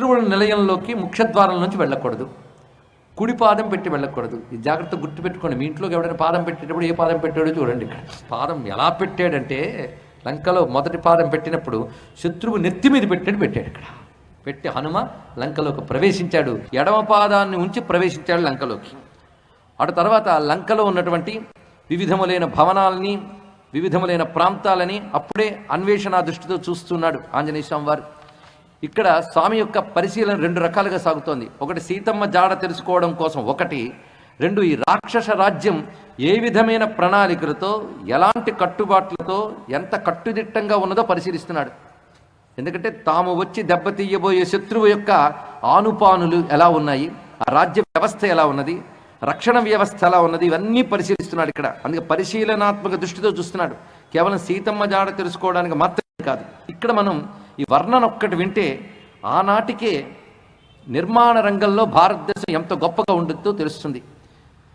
శత్రువుల నిలయంలోకి ముఖ్యద్వారం నుంచి వెళ్ళకూడదు. కుడి పాదం పెట్టి వెళ్ళకూడదు. ఈ జాగ్రత్త గుర్తు పెట్టుకోండి. మీ ఇంట్లోకి ఎవడైనా పాదం పెట్టేటప్పుడు ఏ పాదం పెట్టాడో చూడండి ఇక్కడ. పాదం ఎలా పెట్టాడంటే లంకలో మొదటి పాదం పెట్టినప్పుడు శత్రువు నెత్తి మీద పెట్టాడు పెట్టాడు ఇక్కడ. పెట్టి హనుమ లంకలోకి ప్రవేశించాడు. ఎడమ పాదాన్ని ఉంచి ప్రవేశించాడు లంకలోకి. అటు తర్వాత లంకలో ఉన్నటువంటి వివిధములైన భవనాలని వివిధములైన ప్రాంతాలని అప్పుడే అన్వేషణ దృష్టితో చూస్తున్నాడు ఆంజనేయ స్వామి వారు ఇక్కడ స్వామి యొక్క పరిశీలన రెండు రకాలుగా సాగుతోంది. ఒకటి సీతమ్మ జాడ తెలుసుకోవడం కోసం ఒకటి రెండు ఈ రాక్షస రాజ్యం ఏ విధమైన ప్రణాళికలతో ఎలాంటి కట్టుబాట్లతో ఎంత కట్టుదిట్టంగా ఉన్నదో పరిశీలిస్తున్నాడు. ఎందుకంటే తాము వచ్చి దెబ్బతీయబోయే శత్రువు యొక్క ఆనుపానులు ఎలా ఉన్నాయి ఆ రాజ్య వ్యవస్థ ఎలా ఉన్నది రక్షణ వ్యవస్థ ఎలా ఉన్నది ఇవన్నీ పరిశీలిస్తున్నాడు ఇక్కడ. అందుకే పరిశీలనాత్మక దృష్టితో చూస్తున్నాడు. కేవలం సీతమ్మ జాడ తెలుసుకోవడానికి మాత్రమే కాదు. ఇక్కడ మనం ఈ వర్ణన ఒక్కటి వింటే ఆనాటికే నిర్మాణ రంగంలో భారతదేశం ఎంత గొప్పగా ఉండొద్దో తెలుస్తుంది.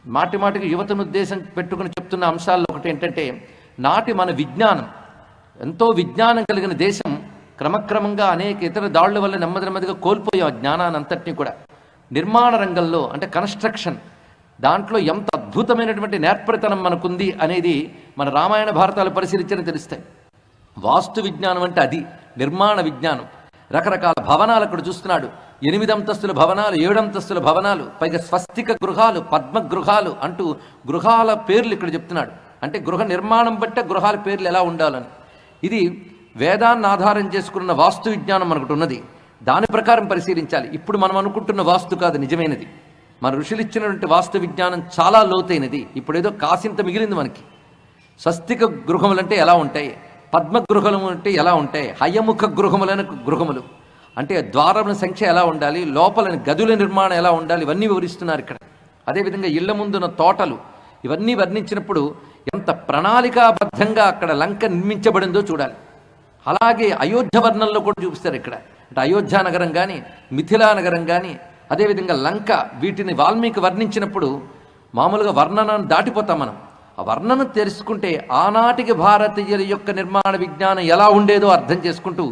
మాటి మాటికి యువతను ఉద్దేశం పెట్టుకుని చెప్తున్న అంశాల్లో ఒకటి ఏంటంటే నాటి మన విజ్ఞానం ఎంతో విజ్ఞానం కలిగిన దేశం క్రమక్రమంగా అనేక ఇతర దాడుల వల్ల నెమ్మది నెమ్మదిగా కోల్పోయాం జ్ఞానాన్ని అంతటినీ కూడా నిర్మాణ రంగంలో అంటే కన్స్ట్రక్షన్ దాంట్లో ఎంత అద్భుతమైనటువంటి నేర్పరితనం మనకుంది అనేది మన రామాయణ భారతాలు పరిశీలించిన తెలుస్తాయి. వాస్తు విజ్ఞానం అంటే అది. నిర్మాణ విజ్ఞానం. రకరకాల భవనాలు అక్కడ చూస్తున్నాడు. ఎనిమిది అంతస్తుల భవనాలు ఏడు అంతస్తుల భవనాలు పైగా స్వస్తిక గృహాలు పద్మ గృహాలు అంటూ గృహాల పేర్లు ఇక్కడ చెప్తున్నాడు. అంటే గృహ నిర్మాణం బట్టే గృహాల పేర్లు ఎలా ఉండాలని. ఇది వేదాన్ని ఆధారం చేసుకున్న వాస్తు విజ్ఞానం మనకు ఉన్నది. దాని ప్రకారం పరిశీలించాలి. ఇప్పుడు మనం అనుకుంటున్న వాస్తు కాదు నిజమైనది. మన ఋషులు ఇచ్చినటువంటి వాస్తు విజ్ఞానం చాలా లోతైనది. ఇప్పుడు ఏదో కాసింత మిగిలింది మనకి. స్వస్తిక గృహములంటే ఎలా ఉంటాయి? పద్మగృహములు అంటే ఎలా ఉంటాయి? హయముఖ గృహములైన గృహములు. అంటే ద్వారముల సంఖ్య ఎలా ఉండాలి? లోపల గదుల నిర్మాణం ఎలా ఉండాలి? ఇవన్నీ వివరిస్తున్నారు ఇక్కడ. అదేవిధంగా ఇళ్ళ ముందున్న తోటలు ఇవన్నీ వర్ణించినప్పుడు ఎంత ప్రణాళికాబద్ధంగా అక్కడ లంక నిర్మించబడిందో చూడాలి. అలాగే అయోధ్య వర్ణంలో కూడా చూపిస్తారు ఇక్కడ. అంటే అయోధ్య నగరం కానీ మిథిలా నగరం కానీ అదేవిధంగా లంక వీటిని వాల్మీకి వర్ణించినప్పుడు మామూలుగా వర్ణనను దాటిపోతాం మనం. ఆ వర్ణన తెలుసుకుంటే ఆనాటికి భారతీయుల యొక్క నిర్మాణ విజ్ఞానం ఎలా ఉండేదో అర్థం చేసుకుంటూ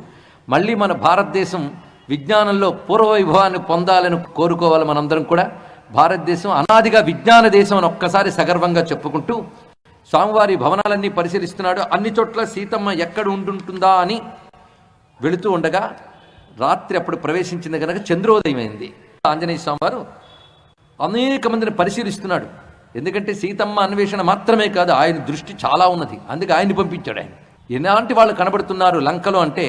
మళ్ళీ మన భారతదేశం విజ్ఞానంలో పూర్వ వైభవాన్ని పొందాలని కోరుకోవాలి మనందరం కూడా. భారతదేశం అనాదిగా విజ్ఞాన దేశం అని ఒక్కసారి సగర్వంగా చెప్పుకుంటూ స్వామివారి భవనాలన్నీ పరిశీలిస్తున్నాడు. అన్ని చోట్ల సీతమ్మ ఎక్కడ ఉంటుంటుందా అని వెళుతూ ఉండగా రాత్రి అప్పుడు ప్రవేశించింది కనుక చంద్రోదయం అయింది. ఆంజనేయ స్వామివారు అనేక మందిని పరిశీలిస్తున్నాడు. ఎందుకంటే సీతమ్మ అన్వేషణ మాత్రమే కాదు ఆయన దృష్టి చాలా ఉన్నది. అందుకే ఆయన్ని పంపించాడు ఆయన. ఎలాంటి వాళ్ళు కనబడుతున్నారు లంకలో అంటే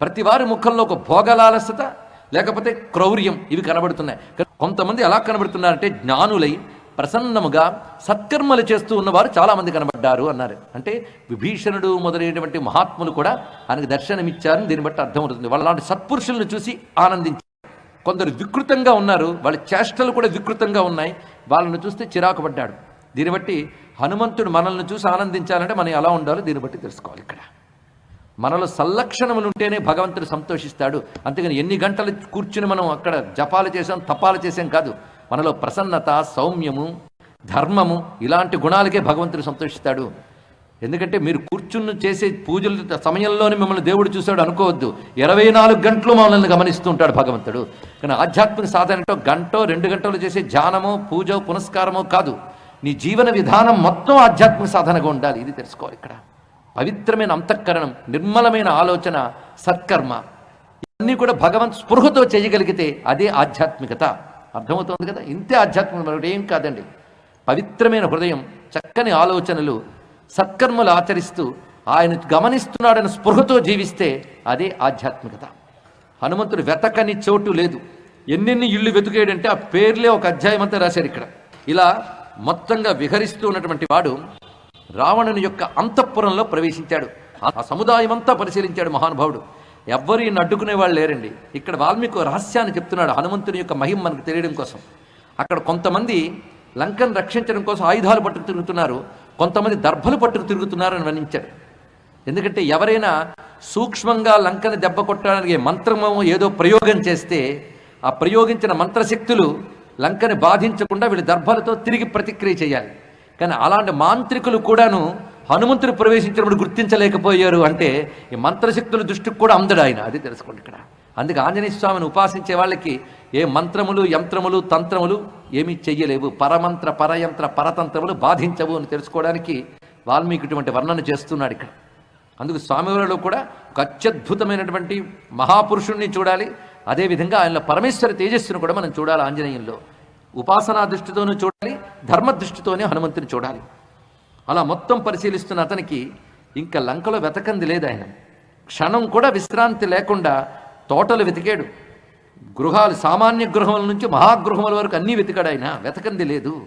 ప్రతి వారి ముఖంలో ఒక భోగలాలసత లేకపోతే క్రౌర్యం ఇవి కనబడుతున్నాయి. కానీ కొంతమంది ఎలా కనబడుతున్నారంటే జ్ఞానులై ప్రసన్నముగా సత్కర్మలు చేస్తూ ఉన్నవారు చాలామంది కనబడ్డారు అన్నారు. అంటే విభీషణుడు మొదలైనటువంటి మహాత్ములు కూడా ఆయనకు దర్శనమిచ్చారని దీన్ని బట్టి అర్థమవుతుంది వాళ్ళ లాంటి సత్పురుషులను చూసి ఆనందించారు. కొందరు వికృతంగా ఉన్నారు వాళ్ళ చేష్టలు కూడా వికృతంగా ఉన్నాయి. వాళ్ళని చూస్తే చిరాకు పడ్డాడు దీన్ని బట్టి హనుమంతుడు మనల్ని చూసి ఆనందించాలంటే మనం ఎలా ఉండాలో దీన్ని బట్టి తెలుసుకోవాలి ఇక్కడ. మనలో సల్లక్షణములు ఉంటేనే భగవంతుడు సంతోషిస్తాడు. అంతేగాని ఎన్ని గంటలు కూర్చుని మనం అక్కడ జపాలు చేసాం తపాలు చేసాం కాదు. మనలో ప్రసన్నత సౌమ్యము ధర్మము ఇలాంటి గుణాలకే భగవంతుడు సంతోషిస్తాడు. ఎందుకంటే మీరు కూర్చుని చేసే పూజల సమయంలోనే మిమ్మల్ని దేవుడు చూశాడు అనుకోవద్దు. ఇరవై నాలుగు గంటలు మమ్మల్ని గమనిస్తూ ఉంటాడు భగవంతుడు. కానీ ఆధ్యాత్మిక సాధన గంటో రెండు గంటలు చేసే ధ్యానమో పూజో పునస్కారమో కాదు. నీ జీవన విధానం మొత్తం ఆధ్యాత్మిక సాధనగా ఉండాలి. ఇది తెలుసుకోవాలి ఇక్కడ. పవిత్రమైన అంతఃకరణం నిర్మలమైన ఆలోచన సత్కర్మ. ఇవన్నీ కూడా భగవంత్ స్పృహతో చేయగలిగితే అదే ఆధ్యాత్మికత. అర్థమవుతుంది కదా? ఇంతే ఆధ్యాత్మిక మరొకటి ఏం కాదండి. పవిత్రమైన హృదయం చక్కని ఆలోచనలు సత్కర్మలు ఆచరిస్తూ ఆయన గమనిస్తున్నాడని స్పృహతో జీవిస్తే అదే ఆధ్యాత్మికత. హనుమంతుడు వెతకని చోటు లేదు. ఎన్నెన్ని ఇళ్ళు వెతికేడంటే ఆ పేర్లే ఒక అధ్యాయం అంతా రాశారు ఇక్కడ. ఇలా మొత్తంగా విహరిస్తూ ఉన్నటువంటి వాడు రావణుని యొక్క అంతఃపురంలో ప్రవేశించాడు. ఆ సముదాయం అంతా పరిశీలించాడు మహానుభావుడు. ఎవ్వరు ఈయన అడ్డుకునే వాళ్ళు లేరండి. ఇక్కడ వాల్మీకి రహస్యాన్ని చెప్తున్నాడు హనుమంతుని యొక్క మహిమ మనకు తెలియడం కోసం. అక్కడ కొంతమంది లంకను రక్షించడం కోసం ఆయుధాలు పట్టుకు తిరుగుతున్నారు. కొంతమంది దర్భలు పట్టుకు తిరుగుతున్నారని వర్ణించారు ఎందుకంటే ఎవరైనా సూక్ష్మంగా లంకని దెబ్బ కొట్టడానికి మంత్రము ఏదో ప్రయోగం చేస్తే ఆ ప్రయోగించిన మంత్రశక్తులు లంకని బాధించకుండా వీళ్ళు దర్భలతో తిరిగి ప్రతిక్రియ చేయాలి. కానీ అలాంటి మాంత్రికులు కూడాను హనుమంతుడు ప్రవేశించినప్పుడు గుర్తించలేకపోయారు అంటే ఈ మంత్రశక్తుల దృష్టికి కూడా అందడు ఆయన. అది తెలుసుకోండి ఇక్కడ. అందుకే ఆంజనేయ స్వామిని ఉపాసించే వాళ్ళకి ఏ మంత్రములు యంత్రములు తంత్రములు ఏమీ చెయ్యలేవు. పరమంత్ర పరయంత్ర పరతంత్రములు బాధించవు అని తెలుసుకోవడానికి వాల్మీకి ఇటువంటి వర్ణన చేస్తున్నాడు ఇక్కడ. అందుకు స్వామివారిలో కూడా ఒక అత్యద్భుతమైనటువంటి మహాపురుషుణ్ణి చూడాలి. అదేవిధంగా ఆయనలో పరమేశ్వర తేజస్సును కూడా మనం చూడాలి ఆంజనేయంలో ఉపాసనా దృష్టితోనూ చూడాలి ధర్మ దృష్టితోనే హనుమంతుని చూడాలి. అలా మొత్తం పరిశీలిస్తున్న అతనికి ఇంకా లంకలో వెతకంది లేదు ఆయన. క్షణం కూడా విశ్రాంతి లేకుండా తోటలు వెతికాడు. గృహాలు సామాన్య గృహముల నుంచి మహాగృహముల వరకు అన్నీ వెతికాడు ఆయన వెతకంది లేదు.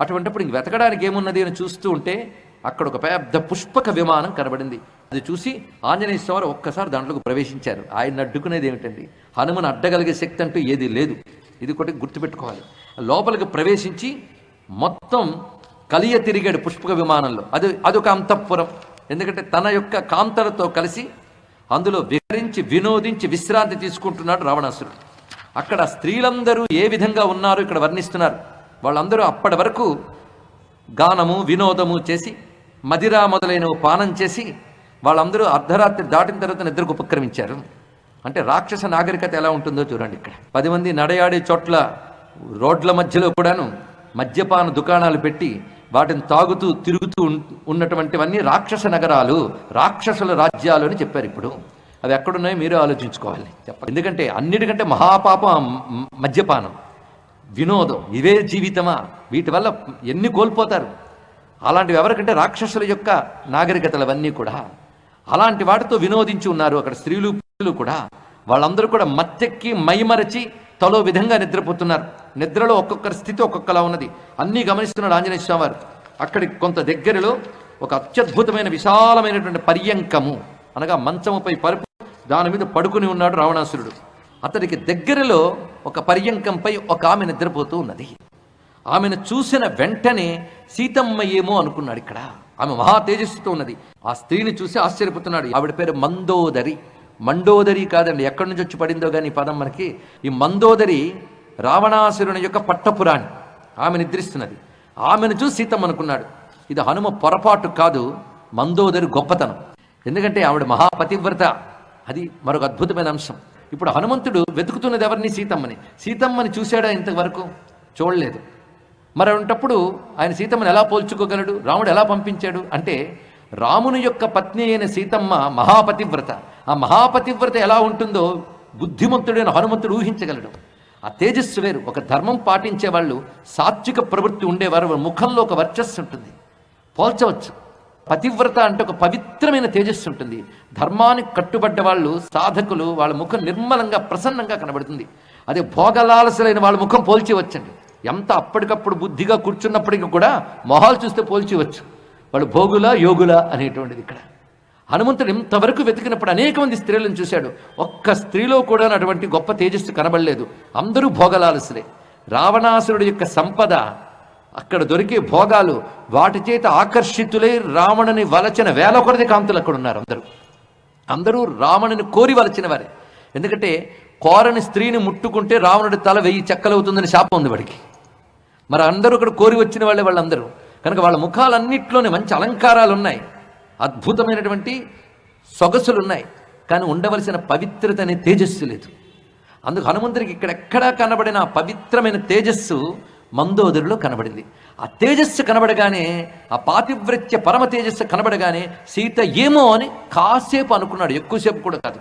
అటువంటిప్పుడు ఇంక వెతకడానికి ఏమున్నది అని చూస్తూ ఉంటే అక్కడ ఒక పెద్ద పుష్పక విమానం కనబడింది. అది చూసి ఆంజనేయ స్వామి ఒక్కసారి దాంట్లోకి ప్రవేశించారు. ఆయన అడ్డుకునేది ఏమిటండి? హనుమను అడ్డగలిగే శక్తి అంటూ ఏది లేదు. ఇది ఒకటి గుర్తుపెట్టుకోవాలి. లోపలికి ప్రవేశించి మొత్తం కలియ తిరిగాడు పుష్పక విమానంలో. అది అదొక అంతఃపురం. ఎందుకంటే తన యొక్క కాంతలతో కలిసి అందులో వికరించి వినోదించి విశ్రాంతి తీసుకుంటున్నాడు రావణాసురుడు. అక్కడ స్త్రీలందరూ ఏ విధంగా ఉన్నారో ఇక్కడ వర్ణిస్తున్నారు. వాళ్ళందరూ అప్పటి వరకు గానము వినోదము చేసి మదిరా మొదలైనవి పానం చేసి వాళ్ళందరూ అర్ధరాత్రి దాటిన తర్వాత నిద్రకు ఉపక్రమించారు. అంటే రాక్షస నాగరికత ఎలా ఉంటుందో చూడండి ఇక్కడ. పది మంది నడయాడే చోట్ల రోడ్ల మధ్యలో కూడాను మద్యపాన దుకాణాలు పెట్టి వాటిని తాగుతూ తిరుగుతూ ఉన్నటువంటివన్నీ రాక్షస నగరాలు రాక్షసుల రాజ్యాలు అని చెప్పారు ఇప్పుడు. అవి ఎక్కడున్నాయో మీరే ఆలోచించుకోవాలి. చెప్పండి. ఎందుకంటే అన్నిటికంటే మహాపాపం మద్యపానం వినోదం. ఇవే జీవితమా? వీటి వల్ల ఎన్ని కోల్పోతారు? అలాంటివి ఎవరికంటే రాక్షసుల యొక్క నాగరికతలవన్నీ కూడా. అలాంటి వాటితో వినోదించి ఉన్నారు అక్కడ స్త్రీలు పురుషులు కూడా. వాళ్ళందరూ కూడా మత్తెక్కి మైమరచి తలో విధంగా నిద్రపోతున్నారు. నిద్రలో ఒక్కొక్కరి స్థితి ఒక్కొక్కలా ఉన్నది. అన్నీ గమనిస్తున్నాడు ఆంజనేయ స్వామి వారు. అక్కడికి కొంత దగ్గరలో ఒక అత్యద్భుతమైన విశాలమైనటువంటి పర్యంకము అనగా మంచముపై పరుపు దాని మీద పడుకుని ఉన్నాడు రావణాసురుడు. అతడికి దగ్గరలో ఒక పర్యంకంపై ఒక ఆమె నిద్రపోతూ ఉన్నది. ఆమెను చూసిన వెంటనే సీతమ్మ ఏమో అనుకున్నాడు ఇక్కడ. ఆమె మహా తేజస్సుతో ఉన్నది. ఆ స్త్రీని చూసి ఆశ్చర్యపోతున్నాడు. ఆవిడ పేరు మందోదరి. మండోదరి కాదండి ఎక్కడి నుంచి వచ్చి పడిందో కానీ ఈ పదం మనకి. ఈ మందోదరి రావణాసురుని యొక్క పట్టపురాణి. ఆమె నిద్రిస్తున్నది. ఆమెను చూసి సీతమ్మ అనుకున్నాడు. ఇది హనుమ పొరపాటు కాదు మందోదరి గొప్పతనం. ఎందుకంటే ఆవిడ మహాపతివ్రత. అది మరొక అద్భుతమైన అంశం. ఇప్పుడు హనుమంతుడు వెతుకుతున్నది ఎవరిని? సీతమ్మని. సీతమ్మని చూశాడా ఇంతవరకు? చూడలేదు. మరి ఉంటప్పుడు ఆయన సీతమ్మని ఎలా పోల్చుకోగలడు? రాముడు ఎలా పంపించాడు? అంటే రాముని యొక్క పత్ని అయిన సీతమ్మ మహాపతివ్రత. ఆ మహాపతివ్రత ఎలా ఉంటుందో బుద్ధిమంతుడైన హనుమంతుడు ఊహించగలడు. ఆ తేజస్సు వేరు. ఒక ధర్మం పాటించే వాళ్ళు సాత్విక ప్రవృత్తి ఉండేవారు. ముఖంలో ఒక వర్చస్సు ఉంటుంది. పోల్చవచ్చు. పతివ్రత అంటే ఒక పవిత్రమైన తేజస్సు ఉంటుంది. ధర్మానికి కట్టుబడ్డ వాళ్ళు సాధకులు వాళ్ళ ముఖం నిర్మలంగా ప్రసన్నంగా కనబడుతుంది. అదే భోగలాలసలైన వాళ్ళ ముఖం పోల్చివచ్చండి. ఎంత అప్పటికప్పుడు బుద్ధిగా కూర్చున్నప్పటికీ కూడా మొహాలు చూస్తే పోల్చివచ్చు. వాళ్ళు భోగుల యోగుల అనేటువంటిది ఇక్కడ. హనుమంతుడు ఇంతవరకు వెతికినప్పుడు అనేక మంది స్త్రీలను చూశాడు. ఒక్క స్త్రీలో కూడా అటువంటి గొప్ప తేజస్సు కనబడలేదు. అందరూ భోగలాలసులే. రావణాసురుడి యొక్క సంపద అక్కడ దొరికే భోగాలు వాటి చేత ఆకర్షితులై రావణుని వలచిన వేల కొరది కాంతులు అక్కడ ఉన్నారు అందరూ. అందరూ రావణుని కోరి వలచిన వారే. ఎందుకంటే కోరని స్త్రీని ముట్టుకుంటే రావణుడి తల వెయ్యి చెక్కలవుతుందని శాపం ఉంది వాడికి. మరి అందరూ ఇక్కడ కోరి వచ్చిన వాళ్ళే వాళ్ళందరూ. కనుక వాళ్ళ ముఖాలన్నిట్లోనే మంచి అలంకారాలు ఉన్నాయి అద్భుతమైనటువంటి సొగసులు ఉన్నాయి కానీ ఉండవలసిన పవిత్రత అనే తేజస్సు లేదు. అందుకు హనుమంతుడికి ఇక్కడెక్కడా కనబడిన ఆ పవిత్రమైన తేజస్సు మందోదరిలో కనబడింది. ఆ తేజస్సు కనబడగానే ఆ పాతివ్రత్య పరమ తేజస్సు కనబడగానే సీత ఏమో అని కాసేపు అనుకున్నాడు ఎక్కువసేపు కూడా కాదు.